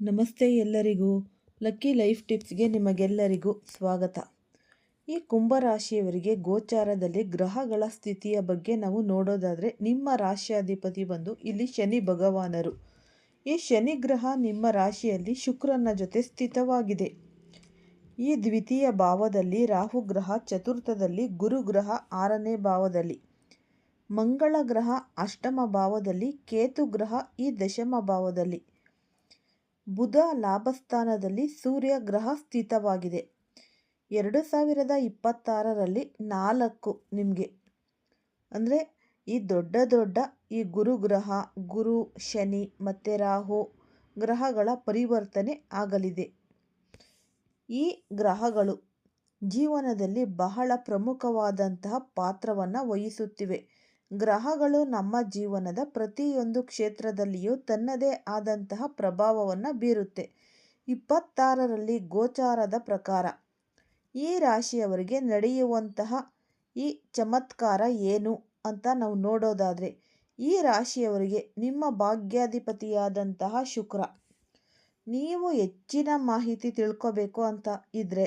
ನಮಸ್ತೆ ಎಲ್ಲರಿಗೂ. Lucky life ಟಿಪ್ಸ್ಗೆ ನಿಮಗೆಲ್ಲರಿಗೂ ಸ್ವಾಗತ. ಈ ಕುಂಭರಾಶಿಯವರಿಗೆ ಗೋಚಾರದಲ್ಲಿ ಗ್ರಹಗಳ ಸ್ಥಿತಿಯ ಬಗ್ಗೆ ನಾವು ನೋಡೋದಾದರೆ ನಿಮ್ಮ ರಾಶಿಯಾಧಿಪತಿ ಬಂದು ಇಲ್ಲಿ ಶನಿ ಭಗವಾನರು. ಈ ಶನಿ ಗ್ರಹ ನಿಮ್ಮ ರಾಶಿಯಲ್ಲಿ ಶುಕ್ರನ ಜೊತೆ ಸ್ಥಿತವಾಗಿದೆ. ಈ ದ್ವಿತೀಯ ಭಾವದಲ್ಲಿ ರಾಹು ಗ್ರಹ ಚತುರ್ಥದಲ್ಲಿ ಗುರು ಗ್ರಹ ಆರನೇ ಭಾವದಲ್ಲಿ. ಮಂಗಳ ಗ್ರಹ ಅಷ್ಟಮ ಭಾವದಲ್ಲಿ ಕೇತು ಗ್ರಹ ಈ ದಶಮ ಭಾವದಲ್ಲಿ. ಬುಧ ಲಾಭಸ್ಥಾನದಲ್ಲಿ ಸೂರ್ಯ ಗ್ರಹ ಸ್ಥಿತವಾಗಿದೆ ಎರಡು ಸಾವಿರದ ಇಪ್ಪತ್ತಾರರಲ್ಲಿ ನಾಲ್ಕು ನಿಮಗೆ. ಅಂದರೆ ಈ ದೊಡ್ಡ ದೊಡ್ಡ ಈ ಗುರು ಗ್ರಹ, ಗುರು, ಶನಿ ಮತ್ತು ರಾಹು ಗ್ರಹಗಳ ಪರಿವರ್ತನೆ ಆಗಲಿದೆ. ಈ ಗ್ರಹಗಳು ಜೀವನದಲ್ಲಿ ಬಹಳ ಪ್ರಮುಖವಾದಂತಹ ಪಾತ್ರವನ್ನು ವಹಿಸುತ್ತಿವೆ. ಗ್ರಹಗಳು ನಮ್ಮ ಜೀವನದ ಪ್ರತಿಯೊಂದು ಕ್ಷೇತ್ರದಲ್ಲಿಯೂ ತನ್ನದೇ ಆದಂತಹ ಪ್ರಭಾವವನ್ನು ಬೀರುತ್ತೆ. ಇಪ್ಪತ್ತಾರರಲ್ಲಿ ಗೋಚಾರದ ಪ್ರಕಾರ, ಈ ರಾಶಿಯವರಿಗೆ ನಡೆಯುವಂತಹ ಈ ಚಮತ್ಕಾರ ಏನು ಅಂತ ನಾವು ನೋಡೋದಾದರೆ, ಈ ರಾಶಿಯವರಿಗೆ ನಿಮ್ಮ ಭಾಗ್ಯಾಧಿಪತಿಯಾದಂತಹ ಶುಕ್ರ. ನೀವು ಹೆಚ್ಚಿನ ಮಾಹಿತಿ ತಿಳ್ಕೋಬೇಕು ಅಂತ ಇದ್ದರೆ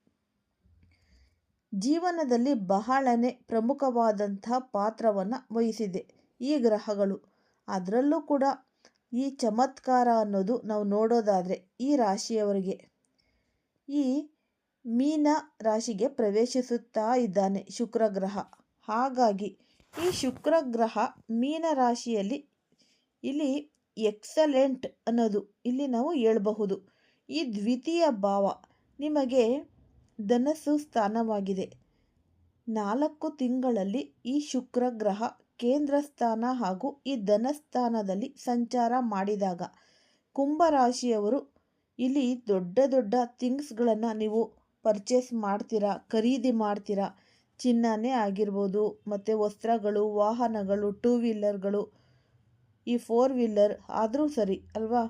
ಜೀವನದಲ್ಲಿ ಬಹಳನೇ ಪ್ರಮುಖವಾದಂಥ ಪಾತ್ರವನ್ನು ವಹಿಸಿದೆ ಈ ಗ್ರಹಗಳು. ಅದರಲ್ಲೂ ಕೂಡ ಈ ಚಮತ್ಕಾರ ಅನ್ನೋದು ನಾವು ನೋಡೋದಾದರೆ ಈ ರಾಶಿಯವರಿಗೆ. ಈ ಮೀನ ರಾಶಿಗೆ ಪ್ರವೇಶಿಸುತ್ತಾ ಇದ್ದಾನೆ ಶುಕ್ರ ಗ್ರಹ. ಹಾಗಾಗಿ ಈ ಶುಕ್ರ ಗ್ರಹ ಮೀನ ರಾಶಿಯಲ್ಲಿ ಇಲ್ಲಿ ಎಕ್ಸಲೆಂಟ್ ಅನ್ನೋದು ಇಲ್ಲಿ ನಾವು ಹೇಳಬಹುದು. ಈ ದ್ವಿತೀಯ ಭಾವ ನಿಮಗೆ ಧನಸ್ಸು ಸ್ಥಾನವಾಗಿದೆ. ನಾಲ್ಕು ತಿಂಗಳಲ್ಲಿ ಈ ಶುಕ್ರ ಗ್ರಹ ಕೇಂದ್ರ ಸ್ಥಾನ ಹಾಗೂ ಈ ಧನಸ್ಥಾನದಲ್ಲಿ ಸಂಚಾರ ಮಾಡಿದಾಗ ಕುಂಭರಾಶಿಯವರು ಇಲ್ಲಿ ದೊಡ್ಡ ದೊಡ್ಡ ಥಿಂಗ್ಸ್ಗಳನ್ನು ನೀವು ಪರ್ಚೇಸ್ ಮಾಡ್ತೀರಾ, ಖರೀದಿ ಮಾಡ್ತೀರಾ, ಚಿನ್ನನೇ ಆಗಿರ್ಬೋದು, ಮತ್ತು ವಸ್ತ್ರಗಳು, ವಾಹನಗಳು ಟೂ ವೀಲರ್ಗಳು ಈ ಫೋರ್ ವೀಲರ್ ಆದರೂ ಸರಿ ಅಲ್ವಾ?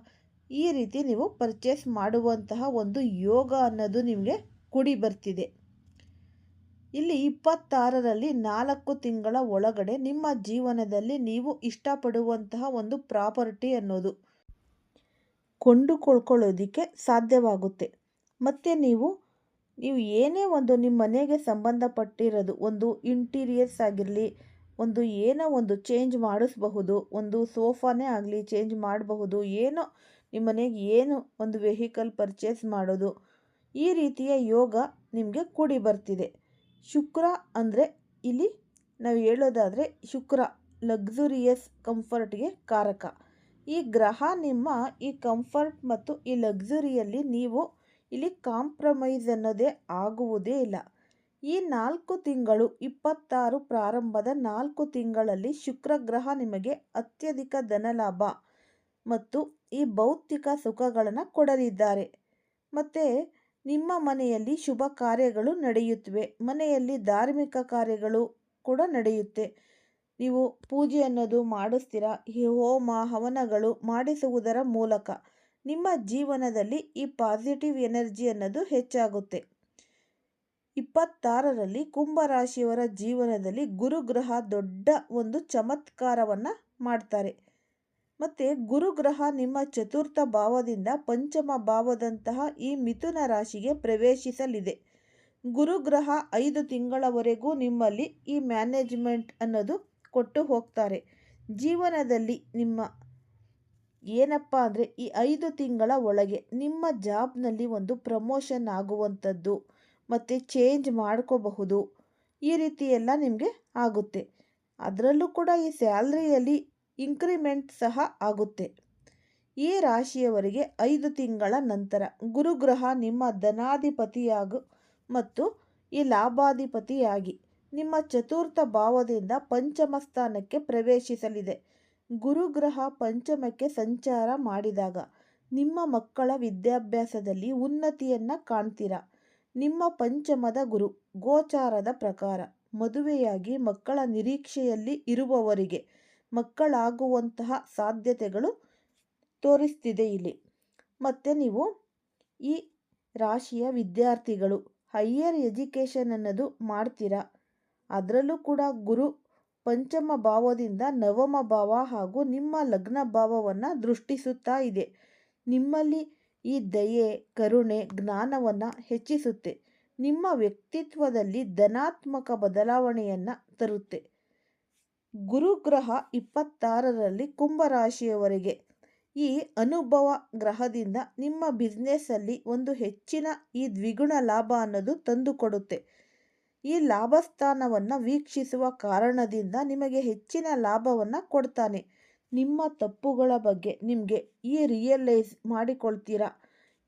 ಈ ರೀತಿ ನೀವು ಪರ್ಚೇಸ್ ಮಾಡುವಂತಹ ಒಂದು ಯೋಗ ಅನ್ನೋದು ನಿಮಗೆ ಕುಡಿ ಬರ್ತಿದೆ. ಇಲ್ಲಿ ಇಪ್ಪತ್ತಾರರಲ್ಲಿ ನಾಲ್ಕು ತಿಂಗಳ ಒಳಗಡೆ ನಿಮ್ಮ ಜೀವನದಲ್ಲಿ ನೀವು ಇಷ್ಟಪಡುವಂತಹ ಒಂದು ಪ್ರಾಪರ್ಟಿ ಅನ್ನೋದು ಕೊಂಡುಕೊಳ್ಕೊಳ್ಳೋದಕ್ಕೆ ಸಾಧ್ಯವಾಗುತ್ತೆ. ಮತ್ತು ನೀವು ನೀವು ಏನೇ ಒಂದು ನಿಮ್ಮ ಮನೆಗೆ ಸಂಬಂಧಪಟ್ಟಿರೋದು, ಒಂದು ಇಂಟೀರಿಯರ್ಸ್ ಆಗಿರಲಿ, ಒಂದು ಏನೋ ಒಂದು ಚೇಂಜ್ ಮಾಡಿಸ್ಬಹುದು, ಒಂದು ಸೋಫಾನೇ ಆಗಲಿ ಚೇಂಜ್ ಮಾಡಬಹುದು, ಏನೋ ನಿಮ್ಮ ಮನೆಗೆ ಏನು ಒಂದು ವೆಹಿಕಲ್ ಪರ್ಚೇಸ್ ಮಾಡೋದು ಈ ರೀತಿಯ ಯೋಗ ನಿಮಗೆ ಕೂಡಿ ಬರ್ತಿದೆ. ಶುಕ್ರ ಅಂದರೆ ಇಲ್ಲಿ ನಾವು ಹೇಳೋದಾದರೆ ಶುಕ್ರ ಲಗ್ಸುರಿಯಸ್ ಕಂಫರ್ಟ್ಗೆ ಕಾರಕ. ಈ ಗ್ರಹ ನಿಮ್ಮ ಈ ಕಂಫರ್ಟ್ ಮತ್ತು ಈ ಲಗ್ಸುರಿಯಲ್ಲಿ ನೀವು ಇಲ್ಲಿ ಕಾಂಪ್ರಮೈಸ್ ಅನ್ನೋದೇ ಆಗುವುದೇ ಇಲ್ಲ. ಈ ನಾಲ್ಕು ತಿಂಗಳು, ಇಪ್ಪತ್ತಾರು ಪ್ರಾರಂಭದ ನಾಲ್ಕು ತಿಂಗಳಲ್ಲಿ ಶುಕ್ರ ಗ್ರಹ ನಿಮಗೆ ಅತ್ಯಧಿಕ ಧನಲಾಭ ಮತ್ತು ಈ ಭೌತಿಕ ಸುಖಗಳನ್ನು ಕೊಡಲಿದ್ದಾರೆ. ಮತ್ತು ನಿಮ್ಮ ಮನೆಯಲ್ಲಿ ಶುಭ ಕಾರ್ಯಗಳು ನಡೆಯುತ್ತವೆ. ಮನೆಯಲ್ಲಿ ಧಾರ್ಮಿಕ ಕಾರ್ಯಗಳು ಕೂಡ ನಡೆಯುತ್ತೆ. ನೀವು ಪೂಜೆ ಅನ್ನೋದು ಮಾಡಿಸ್ತೀರಾ? ಈ ಹೋಮ, ಹವನಗಳು ಮಾಡಿಸುವುದರ ಮೂಲಕ ನಿಮ್ಮ ಜೀವನದಲ್ಲಿ ಈ ಪಾಸಿಟಿವ್ ಎನರ್ಜಿ ಅನ್ನೋದು ಹೆಚ್ಚಾಗುತ್ತೆ. ಇಪ್ಪತ್ತಾರರಲ್ಲಿ ಕುಂಭರಾಶಿಯವರ ಜೀವನದಲ್ಲಿ ಗುರುಗ್ರಹ ದೊಡ್ಡ ಒಂದು ಚಮತ್ಕಾರವನ್ನು ಮಾಡ್ತಾರೆ. ಮತ್ತು ಗುರುಗ್ರಹ ನಿಮ್ಮ ಚತುರ್ಥ ಭಾವದಿಂದ ಪಂಚಮ ಭಾವದಂತಹ ಈ ಮಿಥುನ ರಾಶಿಗೆ ಪ್ರವೇಶಿಸಲಿದೆ. ಗುರುಗ್ರಹ ಐದು ತಿಂಗಳವರೆಗೂ ನಿಮ್ಮಲ್ಲಿ ಈ ಮ್ಯಾನೇಜ್ಮೆಂಟ್ ಅನ್ನೋದು ಕೊಟ್ಟು ಹೋಗ್ತಾರೆ. ಜೀವನದಲ್ಲಿ ನಿಮ್ಮ ಏನಪ್ಪ ಅಂದರೆ ಈ ಐದು ತಿಂಗಳ ಒಳಗೆ ನಿಮ್ಮ ಜಾಬ್ನಲ್ಲಿ ಒಂದು ಪ್ರಮೋಷನ್ ಆಗುವಂಥದ್ದು, ಮತ್ತು ಚೇಂಜ್ ಮಾಡ್ಕೋಬಹುದು, ಈ ರೀತಿ ಎಲ್ಲ ನಿಮಗೆ ಆಗುತ್ತೆ. ಅದರಲ್ಲೂ ಕೂಡ ಈ ಸ್ಯಾಲ್ರಿಯಲ್ಲಿ ಇನ್ಕ್ರಿಮೆಂಟ್ ಸಹ ಆಗುತ್ತೆ. ಈ ರಾಶಿಯವರಿಗೆ ಐದು ತಿಂಗಳ ನಂತರ ಗುರುಗ್ರಹ ನಿಮ್ಮ ಧನಾಧಿಪತಿಯಾಗು ಮತ್ತು ಈ ಲಾಭಾಧಿಪತಿಯಾಗಿ ನಿಮ್ಮ ಚತುರ್ಥ ಭಾವದಿಂದ ಪಂಚಮ ಸ್ಥಾನಕ್ಕೆ ಪ್ರವೇಶಿಸಲಿದೆ. ಗುರುಗ್ರಹ ಪಂಚಮಕ್ಕೆ ಸಂಚಾರ ಮಾಡಿದಾಗ ನಿಮ್ಮ ಮಕ್ಕಳ ವಿದ್ಯಾಭ್ಯಾಸದಲ್ಲಿ ಉನ್ನತಿಯನ್ನು ಕಾಣ್ತೀರಾ? ನಿಮ್ಮ ಪಂಚಮದ ಗುರು ಗೋಚಾರದ ಪ್ರಕಾರ ಮದುವೆಯಾಗಿ ಮಕ್ಕಳ ನಿರೀಕ್ಷೆಯಲ್ಲಿ ಇರುವವರಿಗೆ ಮಕ್ಕಳಾಗುವಂತಹ ಸಾಧ್ಯತೆಗಳು ತೋರಿಸ್ತಿದೆ ಇಲ್ಲಿ. ಮತ್ತು ನೀವು ಈ ರಾಶಿಯ ವಿದ್ಯಾರ್ಥಿಗಳು ಹೈಯರ್ ಎಜುಕೇಷನ್ ಅನ್ನೋದು ಮಾಡ್ತೀರಾ? ಅದರಲ್ಲೂ ಕೂಡ ಗುರು ಪಂಚಮ ಭಾವದಿಂದ ನವಮ ಭಾವ ಹಾಗೂ ನಿಮ್ಮ ಲಗ್ನ ಭಾವವನ್ನು ದೃಷ್ಟಿಸುತ್ತಾ ಇದೆ. ನಿಮ್ಮಲ್ಲಿ ಈ ದಯೆ, ಕರುಣೆ, ಜ್ಞಾನವನ್ನು ಹೆಚ್ಚಿಸುತ್ತೆ. ನಿಮ್ಮ ವ್ಯಕ್ತಿತ್ವದಲ್ಲಿ ಧನಾತ್ಮಕ ಬದಲಾವಣೆಯನ್ನು ತರುತ್ತೆ. ಗುರುಗ್ರಹ ಇಪ್ಪತ್ತಾರರಲ್ಲಿ ಕುಂಭರಾಶಿಯವರೆಗೆ. ಈ ಅನುಭವ ಗ್ರಹದಿಂದ ನಿಮ್ಮ ಬಿಸ್ನೆಸ್ಸಲ್ಲಿ ಒಂದು ಹೆಚ್ಚಿನ ಈ ದ್ವಿಗುಣ ಲಾಭ ಅನ್ನೋದು ತಂದುಕೊಡುತ್ತೆ. ಈ ಲಾಭಸ್ಥಾನವನ್ನು ವೀಕ್ಷಿಸುವ ಕಾರಣದಿಂದ ನಿಮಗೆ ಹೆಚ್ಚಿನ ಲಾಭವನ್ನು ಕೊಡ್ತಾನೆ. ನಿಮ್ಮ ತಪ್ಪುಗಳ ಬಗ್ಗೆ ನಿಮಗೆ ಈ ರಿಯಲೈಸ್ ಮಾಡಿಕೊಳ್ತೀರಾ?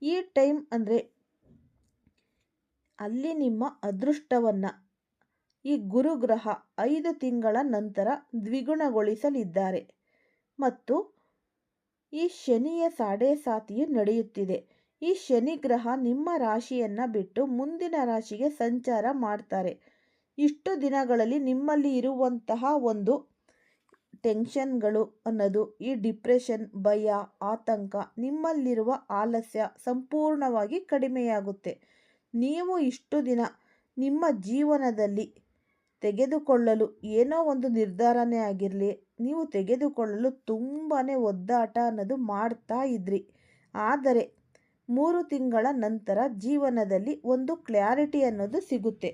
ಈ ಟೈಮ್ ಅಂದರೆ ಅಲ್ಲಿ ನಿಮ್ಮ ಅದೃಷ್ಟವನ್ನು ಈ ಗುರುಗ್ರಹ ಐದು ತಿಂಗಳ ನಂತರ ದ್ವಿಗುಣಗೊಳಿಸಲಿದ್ದಾರೆ. ಮತ್ತು ಈ ಶನಿಯ ಸಾಡೆ ಸಾತಿಯು ನಡೆಯುತ್ತಿದೆ. ಈ ಶನಿ ಗ್ರಹ ನಿಮ್ಮ ರಾಶಿಯನ್ನು ಬಿಟ್ಟು ಮುಂದಿನ ರಾಶಿಗೆ ಸಂಚಾರ ಮಾಡ್ತಾರೆ. ಇಷ್ಟು ದಿನಗಳಲ್ಲಿ ನಿಮ್ಮಲ್ಲಿ ಇರುವಂತಹ ಒಂದು ಟೆನ್ಷನ್ಗಳು ಅನ್ನೋದು, ಈ ಡಿಪ್ರೆಷನ್, ಭಯ, ಆತಂಕ, ನಿಮ್ಮಲ್ಲಿರುವ ಆಲಸ್ಯ ಸಂಪೂರ್ಣವಾಗಿ ಕಡಿಮೆಯಾಗುತ್ತೆ. ನೀವು ಇಷ್ಟು ದಿನ ನಿಮ್ಮ ಜೀವನದಲ್ಲಿ ತೆಗೆದುಕೊಳ್ಳಲು ಏನೋ ಒಂದು ನಿರ್ಧಾರನೇ ಆಗಿರಲಿ, ನೀವು ತೆಗೆದುಕೊಳ್ಳಲು ತುಂಬಾ ಒದ್ದಾಟ ಅನ್ನೋದು ಮಾಡ್ತಾ ಇದ್ರಿ. ಆದರೆ ಮೂರು ತಿಂಗಳ ನಂತರ ಜೀವನದಲ್ಲಿ ಒಂದು ಕ್ಲಾರಿಟಿ ಅನ್ನೋದು ಸಿಗುತ್ತೆ.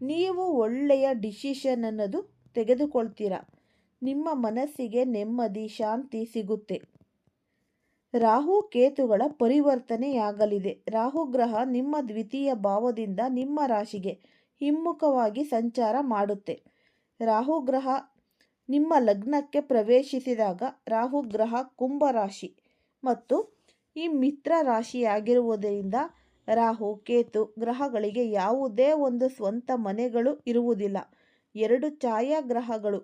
ನೀವು ಒಳ್ಳೆಯ ಡಿಸಿಷನ್ ಅನ್ನೋದು ತೆಗೆದುಕೊಳ್ತೀರಾ. ನಿಮ್ಮ ಮನಸ್ಸಿಗೆ ನೆಮ್ಮದಿ, ಶಾಂತಿ ಸಿಗುತ್ತೆ. ರಾಹು ಕೇತುಗಳ ಪರಿವರ್ತನೆಯಾಗಲಿದೆ. ರಾಹು ಗ್ರಹ ನಿಮ್ಮ ದ್ವಿತೀಯ ಭಾವದಿಂದ ನಿಮ್ಮ ರಾಶಿಗೆ. ಹಿಮ್ಮುಖವಾಗಿ ಸಂಚಾರ ಮಾಡುತ್ತೆ. ರಾಹು ಗ್ರಹ ನಿಮ್ಮ ಲಗ್ನಕ್ಕೆ ಪ್ರವೇಶಿಸಿದಾಗ ರಾಹು ಗ್ರಹ ಕುಂಭ ರಾಶಿ ಮತ್ತು ಈ ಮಿತ್ರ ರಾಶಿಯಾಗಿರುವುದರಿಂದ ರಾಹು, ಕೇತು ಗ್ರಹಗಳಿಗೆ ಯಾವುದೇ ಒಂದು ಸ್ವಂತ ಮನೆಗಳು ಇರುವುದಿಲ್ಲ. ಎರಡು ಛಾಯಾಗ್ರಹಗಳು.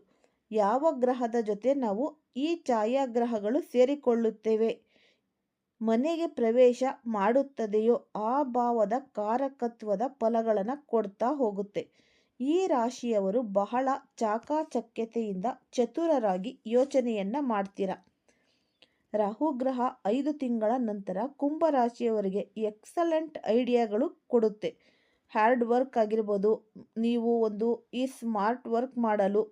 ಯಾವ ಗ್ರಹದ ಜೊತೆ ನಾವು ಈ ಛಾಯಾಗ್ರಹಗಳು ಸೇರಿಕೊಳ್ಳುತ್ತೇವೆ? ಮನೆಗೆ ಪ್ರವೇಶ ಮಾಡುತ್ತದೆಯೋ ಆ ಭಾವದ ಕಾರಕತ್ವದ ಫಲಗಳನ್ನು ಕೊಡ್ತಾ ಹೋಗುತ್ತೆ. ಈ ರಾಶಿಯವರು ಬಹಳ ಚಾಕಾಚಕ್ಯತೆಯಿಂದ ಚತುರರಾಗಿ ಯೋಚನೆಯನ್ನು ಮಾಡ್ತೀರಾ? ರಾಹುಗ್ರಹ ಐದು ತಿಂಗಳ ನಂತರ ಕುಂಭರಾಶಿಯವರಿಗೆ ಎಕ್ಸಲೆಂಟ್ ಐಡಿಯಾಗಳು ಕೊಡುತ್ತೆ. ಹಾರ್ಡ್ ವರ್ಕ್ ಆಗಿರ್ಬೋದು, ನೀವು ಒಂದು ಈ ಸ್ಮಾರ್ಟ್ ವರ್ಕ್ ಮಾಡಲು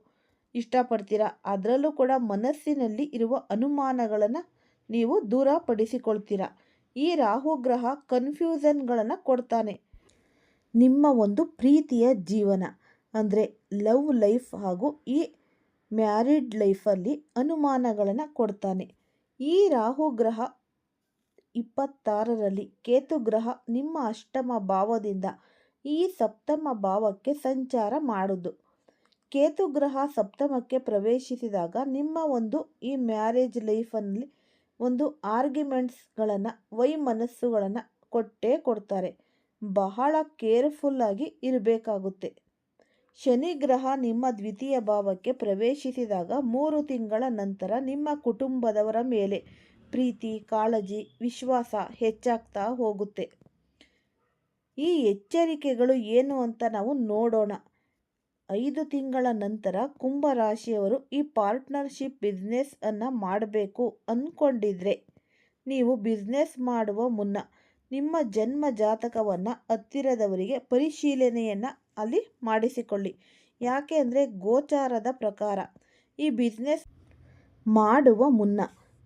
ಇಷ್ಟಪಡ್ತೀರಾ, ಅದರಲ್ಲೂ ಕೂಡ ಮನಸ್ಸಿನಲ್ಲಿ ಇರುವ ಅನುಮಾನಗಳನ್ನು ನೀವು ದೂರಪಡಿಸಿಕೊಳ್ತೀರಾ ಈ ರಾಹುಗ್ರಹ ಕನ್ಫ್ಯೂಸನ್ಗಳನ್ನು ಕೊಡ್ತಾನೆ. ನಿಮ್ಮ ಒಂದು ಪ್ರೀತಿಯ ಜೀವನ, ಅಂದರೆ ಲವ್ ಲೈಫ್ ಹಾಗೂ ಈ ಮ್ಯಾರಿಡ್ ಲೈಫಲ್ಲಿ ಅನುಮಾನಗಳನ್ನು ಕೊಡ್ತಾನೆ. ಈ ರಾಹುಗ್ರಹ ಇಪ್ಪತ್ತಾರರಲ್ಲಿ ಕೇತು ಗ್ರಹ ನಿಮ್ಮ ಅಷ್ಟಮ ಭಾವದಿಂದ ಈ ಸಪ್ತಮ ಭಾವಕ್ಕೆ ಸಂಚಾರ ಮಾಡುದು. ಕೇತು ಗ್ರಹ ಸಪ್ತಮಕ್ಕೆ ಪ್ರವೇಶಿಸಿದಾಗ ನಿಮ್ಮ ಒಂದು ಈ ಮ್ಯಾರೇಜ್ ಲೈಫಲ್ಲಿ ಒಂದು ಆರ್ಗ್ಯುಮೆಂಟ್ಸ್ಗಳನ್ನು, ವೈಮನಸ್ಸುಗಳನ್ನು ಕೊಟ್ಟೇ ಕೊಡ್ತಾರೆ. ಬಹಳ ಕೇರ್ಫುಲ್ಲಾಗಿ ಇರಬೇಕಾಗುತ್ತೆ. ಶನಿ ಗ್ರಹ ನಿಮ್ಮ ದ್ವಿತೀಯ ಭಾವಕ್ಕೆ ಪ್ರವೇಶಿಸಿದಾಗ ಮೂರು ತಿಂಗಳ ನಂತರ ನಿಮ್ಮ ಕುಟುಂಬದವರ ಮೇಲೆ ಪ್ರೀತಿ, ಕಾಳಜಿ, ವಿಶ್ವಾಸ ಹೆಚ್ಚಾಗ್ತಾ ಹೋಗುತ್ತೆ. ಈ ಎಚ್ಚರಿಕೆಗಳು ಏನು ಅಂತ ನಾವು ನೋಡೋಣ. ಐದು ತಿಂಗಳ ನಂತರ ಕುಂಭ ರಾಶಿಯವರು ಈ ಪಾರ್ಟ್ನರ್ಶಿಪ್ ಬಿಸ್ನೆಸ್ ಅನ್ನು ಮಾಡಬೇಕು ಅಂದ್ಕೊಂಡಿದ್ರೆ ನೀವು ಬಿಸ್ನೆಸ್ ಮಾಡುವ ಮುನ್ನ ನಿಮ್ಮ ಜನ್ಮ ಜಾತಕವನ್ನು ಹತ್ತಿರದವರಿಗೆ ಪರಿಶೀಲನೆಯನ್ನು ಅಲ್ಲಿ ಮಾಡಿಸಿಕೊಳ್ಳಿ. ಯಾಕೆ ಅಂದರೆ ಗೋಚಾರದ ಪ್ರಕಾರ ಈ ಬಿಸ್ನೆಸ್ ಮಾಡುವ ಮುನ್ನ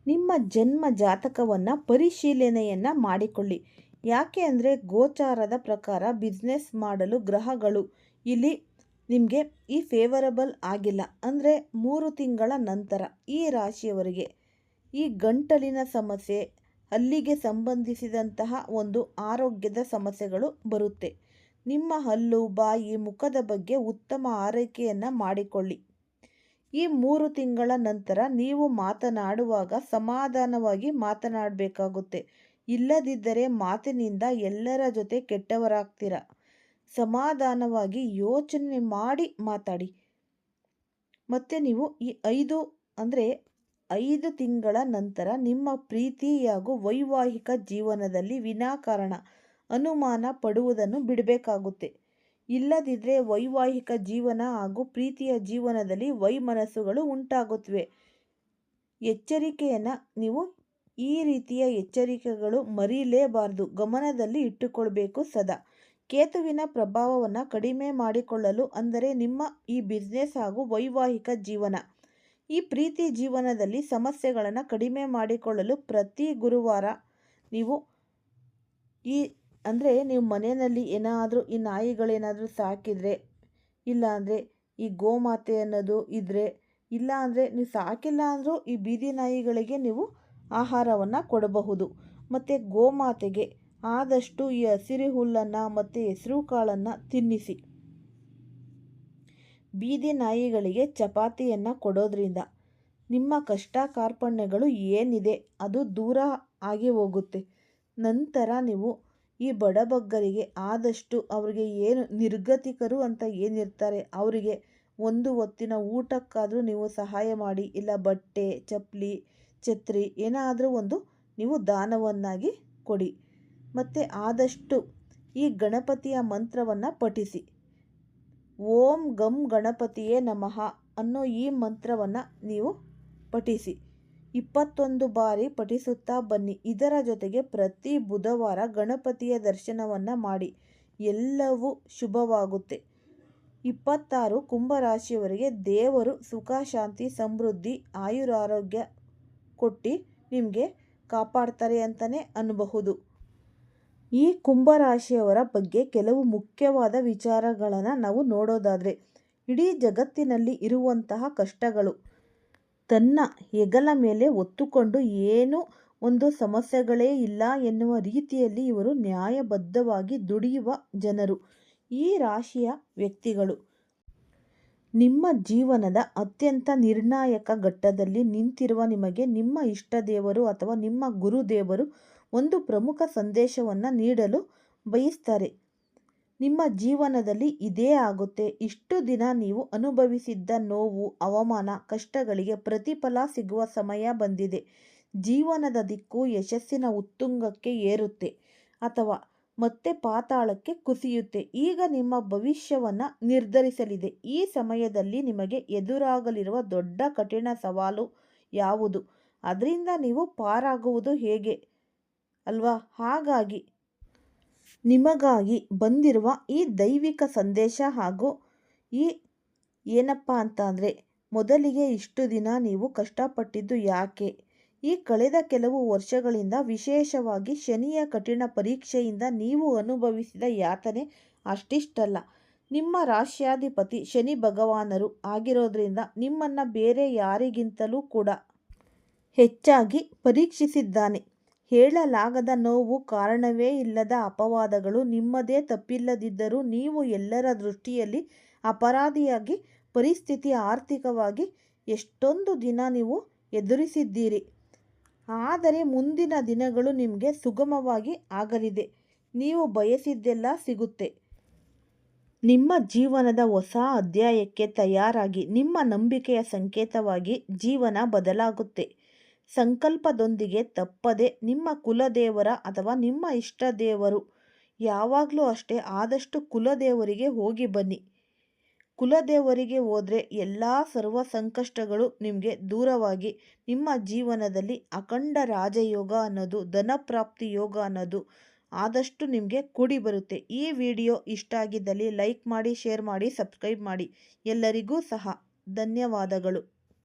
ನಿಮ್ಮ ಜನ್ಮ ಜಾತಕವನ್ನು ಪರಿಶೀಲನೆಯನ್ನು ಮಾಡಿಕೊಳ್ಳಿ. ಯಾಕೆ ಅಂದರೆ ಗೋಚಾರದ ಪ್ರಕಾರ ಬಿಸ್ನೆಸ್ ಮಾಡಲು ಗ್ರಹಗಳು ಇಲ್ಲಿ ನಿಮಗೆ ಈ ಫೇವರಬಲ್ ಆಗಿಲ್ಲ. ಅಂದರೆ ಮೂರು ತಿಂಗಳ ನಂತರ ಈ ರಾಶಿಯವರಿಗೆ ಈ ಗಂಟಲಿನ ಸಮಸ್ಯೆ, ಹಲ್ಲಿಗೆ ಸಂಬಂಧಿಸಿದಂತಹ ಒಂದು ಆರೋಗ್ಯದ ಸಮಸ್ಯೆಗಳು ಬರುತ್ತೆ. ನಿಮ್ಮ ಹಲ್ಲು, ಬಾಯಿ, ಮುಖದ ಬಗ್ಗೆ ಉತ್ತಮ ಆರೈಕೆಯನ್ನು ಮಾಡಿಕೊಳ್ಳಿ. ಈ ಮೂರು ತಿಂಗಳ ನಂತರ ನೀವು ಮಾತನಾಡುವಾಗ ಸಮಾಧಾನವಾಗಿ ಮಾತನಾಡಬೇಕಾಗುತ್ತೆ. ಇಲ್ಲದಿದ್ದರೆ ಮಾತಿನಿಂದ ಎಲ್ಲರ ಜೊತೆ ಕೆಟ್ಟವರಾಗ್ತೀರ. ಸಮಾಧಾನವಾಗಿ ಯೋಚನೆ ಮಾಡಿ ಮಾತಾಡಿ. ಮತ್ತು ನೀವು ಈ ಐದು ಅಂದರೆ ಐದು ತಿಂಗಳ ನಂತರ ನಿಮ್ಮ ಪ್ರೀತಿ ಹಾಗೂ ವೈವಾಹಿಕ ಜೀವನದಲ್ಲಿ ವಿನಾಕಾರಣ ಅನುಮಾನ ಪಡುವುದನ್ನು ಬಿಡಬೇಕಾಗುತ್ತೆ. ಇಲ್ಲದಿದ್ದರೆ ವೈವಾಹಿಕ ಜೀವನ ಹಾಗೂ ಪ್ರೀತಿಯ ಜೀವನದಲ್ಲಿ ವೈಮನಸ್ಸುಗಳು ಉಂಟಾಗುತ್ತವೆ ಎಚ್ಚರಿಕೆಯನ್ನು ನೀವು ಈ ರೀತಿಯ ಎಚ್ಚರಿಕೆಗಳು ಮರೀಲೇಬಾರದು. ಗಮನದಲ್ಲಿ ಇಟ್ಟುಕೊಳ್ಬೇಕು ಸದಾ. ಕೇತುವಿನ ಪ್ರಭಾವವನ್ನು ಕಡಿಮೆ ಮಾಡಿಕೊಳ್ಳಲು ಅಂದರೆ ನಿಮ್ಮ ಈ ಬಿಸ್ನೆಸ್ ಹಾಗೂ ವೈವಾಹಿಕ ಜೀವನ. ಈ ಪ್ರೀತಿ ಜೀವನದಲ್ಲಿ ಸಮಸ್ಯೆಗಳನ್ನು ಕಡಿಮೆ ಮಾಡಿಕೊಳ್ಳಲು ಪ್ರತಿ ಗುರುವಾರ ನೀವು ಈ ಅಂದರೆ ನೀವು ಮನೆಯಲ್ಲಿ ಏನಾದರೂ ಈ ನಾಯಿಗಳೇನಾದರೂ ಸಾಕಿದರೆ ಇಲ್ಲಾಂದರೆ ಈ ಗೋಮಾತೆ ಅನ್ನೋದು ಇದ್ದರೆ ಇಲ್ಲ ಅಂದರೆ ನೀವು ಸಾಕಿಲ್ಲ ಅಂದರೂ ಈ ಬೀದಿ ನಾಯಿಗಳಿಗೆ ನೀವು ಆಹಾರವನ್ನು ಕೊಡಬಹುದು. ಮತ್ತು ಗೋಮಾತೆಗೆ ಆದಷ್ಟು ಈ ಹಸಿರು ಹುಲ್ಲನ್ನು ಮತ್ತು ಹೆಸರು ಕಾಳನ್ನು ತಿನ್ನಿಸಿ. ಬೀದಿ ನಾಯಿಗಳಿಗೆ ಚಪಾತಿಯನ್ನು ಕೊಡೋದ್ರಿಂದ ನಿಮ್ಮ ಕಷ್ಟ ಕಾರ್ಪಣ್ಯಗಳು ಏನಿದೆ ಅದು ದೂರ ಆಗಿ ಹೋಗುತ್ತೆ. ನಂತರ ನೀವು ಈ ಬಡಬಗ್ಗರಿಗೆ ಆದಷ್ಟು ಅವರಿಗೆ ಏನು ನಿರ್ಗತಿಕರು ಅಂತ ಏನಿರ್ತಾರೆ ಅವರಿಗೆ ಒಂದು ಹೊತ್ತಿನ ಊಟಕ್ಕಾದರೂ ನೀವು ಸಹಾಯ ಮಾಡಿ, ಇಲ್ಲ ಬಟ್ಟೆ ಚಪ್ಪಲಿ ಛತ್ರಿ ಏನಾದರೂ ಒಂದು ನೀವು ದಾನವನ್ನಾಗಿ ಕೊಡಿ. ಮತ್ತು ಆದಷ್ಟು ಈ ಗಣಪತಿಯ ಮಂತ್ರವನ್ನು ಪಠಿಸಿ. ಓಂ ಗಂ ಗಣಪತಿಯೇ ನಮಃ ಅನ್ನೋ ಈ ಮಂತ್ರವನ್ನು ನೀವು ಪಠಿಸಿ. ಇಪ್ಪತ್ತೊಂದು ಬಾರಿ ಪಠಿಸುತ್ತಾ ಬನ್ನಿ. ಇದರ ಜೊತೆಗೆ ಪ್ರತಿ ಬುಧವಾರ ಗಣಪತಿಯ ದರ್ಶನವನ್ನು ಮಾಡಿ. ಎಲ್ಲವೂ ಶುಭವಾಗುತ್ತೆ. ಇಪ್ಪತ್ತಾರು ಕುಂಭರಾಶಿಯವರಿಗೆ ದೇವರು ಸುಖ, ಶಾಂತಿ, ಸಮೃದ್ಧಿ, ಆಯುರಾರೋಗ್ಯ ಕೊಟ್ಟು ನಿಮಗೆ ಕಾಪಾಡ್ತಾರೆ ಅಂತಲೇ ಅನ್ನಬಹುದು ಈ ಕುಂಭರಾಶಿಯವರ ಬಗ್ಗೆ ಕೆಲವು ಮುಖ್ಯವಾದ ವಿಚಾರಗಳನ್ನು ನಾವು ನೋಡೋದಾದರೆ, ಇಡೀ ಜಗತ್ತಿನಲ್ಲಿ ಇರುವಂತಹ ಕಷ್ಟಗಳು, ತನ್ನ ಹೆಗಲ ಮೇಲೆ ಒತ್ತುಕೊಂಡು ಏನು ಒಂದು ಸಮಸ್ಯೆಗಳೇ ಇಲ್ಲ ಎನ್ನುವ ರೀತಿಯಲ್ಲಿ ಇವರು ನ್ಯಾಯಬದ್ಧವಾಗಿ ದುಡಿಯುವ ಜನರು, ಈ ರಾಶಿಯ ವ್ಯಕ್ತಿಗಳು. ನಿಮ್ಮ ಜೀವನದ ಅತ್ಯಂತ ನಿರ್ಣಾಯಕ ಘಟ್ಟದಲ್ಲಿ ನಿಂತಿರುವ ನಿಮಗೆ ನಿಮ್ಮ ಇಷ್ಟ ದೇವರು ಅಥವಾ ನಿಮ್ಮ ಗುರುದೇವರು ಒಂದು ಪ್ರಮುಖ ಸಂದೇಶವನ್ನು ನೀಡಲು ಬಯಸ್ತಾರೆ. ನಿಮ್ಮ ಜೀವನದಲ್ಲಿ ಇದೇ ಆಗುತ್ತೆ. ಇಷ್ಟು ದಿನ ನೀವು ಅನುಭವಿಸಿದ್ದ ನೋವು, ಅವಮಾನ, ಕಷ್ಟಗಳಿಗೆ ಪ್ರತಿಫಲ ಸಿಗುವ ಸಮಯ ಬಂದಿದೆ. ಜೀವನದ ದಿಕ್ಕು ಯಶಸ್ಸಿನ ಉತ್ತುಂಗಕ್ಕೆ ಏರುತ್ತೆ ಅಥವಾ ಮತ್ತೆ ಪಾತಾಳಕ್ಕೆ ಕುಸಿಯುತ್ತೆ. ಈಗ ನಿಮ್ಮ ಭವಿಷ್ಯವನ್ನು ನಿರ್ಧರಿಸಲಿದೆ. ಈ ಸಮಯದಲ್ಲಿ ನಿಮಗೆ ಎದುರಾಗಲಿರುವ ದೊಡ್ಡ ಕಠಿಣ ಸವಾಲು ಯಾವುದು? ಅದರಿಂದ ನೀವು ಪಾರಾಗುವುದು ಹೇಗೆ? ಅಲ್ವಾ? ಹಾಗಾಗಿ ನಿಮಗಾಗಿ ಬಂದಿರುವ ಈ ದೈವಿಕ ಸಂದೇಶ ಹಾಗೂ ಈ ಏನಪ್ಪ ಅಂತ ಅಂದರೆ ಮೊದಲಿಗೆ ಇಷ್ಟು ದಿನ ನೀವು ಕಷ್ಟಪಟ್ಟಿದ್ದು ಯಾಕೆ? ಈ ಕಳೆದ ಕೆಲವು ವರ್ಷಗಳಿಂದ ವಿಶೇಷವಾಗಿ ಶನಿಯ ಕಠಿಣ ಪರೀಕ್ಷೆಯಿಂದ ನೀವು ಅನುಭವಿಸಿದ ಯಾತನೆ ಅಷ್ಟಿಷ್ಟಲ್ಲ. ನಿಮ್ಮ ರಾಶ್ಯಾಧಿಪತಿ ಶನಿ ಭಗವಾನರು ಆಗಿರೋದ್ರಿಂದ ನಿಮ್ಮನ್ನು ಬೇರೆ ಯಾರಿಗಿಂತಲೂ ಕೂಡ ಹೆಚ್ಚಾಗಿ ಪರೀಕ್ಷಿಸಿದ್ದಾನೆ. ಹೇಳಲಾಗದ ನೋವು ಕಾರಣವೇ ಇಲ್ಲದ ಅಪವಾದಗಳು ನಿಮ್ಮದೇ ತಪ್ಪಿಲ್ಲದಿದ್ದರೂ ನೀವು ಎಲ್ಲರ ದೃಷ್ಟಿಯಲ್ಲಿ ಅಪರಾಧಿಯಾಗಿ, ಪರಿಸ್ಥಿತಿ ಆರ್ಥಿಕವಾಗಿ ಎಷ್ಟೊಂದು ದಿನ ನೀವು ಎದುರಿಸಿದ್ದೀರಿ. ಆದರೆ ಮುಂದಿನ ದಿನಗಳು ನಿಮಗೆ ಸುಗಮವಾಗಿ ಆಗಲಿದೆ. ನೀವು ಬಯಸಿದ್ದೆಲ್ಲ ಸಿಗುತ್ತೆ. ನಿಮ್ಮ ಜೀವನದ ಹೊಸ ಅಧ್ಯಾಯಕ್ಕೆ ತಯಾರಾಗಿ, ನಿಮ್ಮ ನಂಬಿಕೆಯ ಸಂಕೇತವಾಗಿ ಜೀವನ ಬದಲಾಗುತ್ತೆ. ಸಂಕಲ್ಪದೊಂದಿಗೆ ತಪ್ಪದೆ ನಿಮ್ಮ ಕುಲದೇವರ ಅಥವಾ ನಿಮ್ಮ ಇಷ್ಟ ದೇವರು ಯಾವಾಗಲೂ ಅಷ್ಟೇ ಆದಷ್ಟು ಕುಲದೇವರಿಗೆ ಹೋಗಿ ಬನ್ನಿ. ಕುಲದೇವರಿಗೆ ಹೋದರೆ ಎಲ್ಲ ಸರ್ವ ಸಂಕಷ್ಟಗಳು ನಿಮಗೆ ದೂರವಾಗಿ ನಿಮ್ಮ ಜೀವನದಲ್ಲಿ ಅಖಂಡ ರಾಜಯೋಗ ಅನ್ನೋದು, ಧನಪ್ರಾಪ್ತಿ ಯೋಗ ಅನ್ನೋದು ಆದಷ್ಟು ನಿಮಗೆ ಕೂಡಿ ಬರುತ್ತೆ. ಈ ವಿಡಿಯೋ ಇಷ್ಟ ಆಗಿದ್ದಲ್ಲಿ ಲೈಕ್ ಮಾಡಿ, ಶೇರ್ ಮಾಡಿ, ಸಬ್ಸ್ಕ್ರೈಬ್ ಮಾಡಿ. ಎಲ್ಲರಿಗೂ ಸಹ ಧನ್ಯವಾದಗಳು.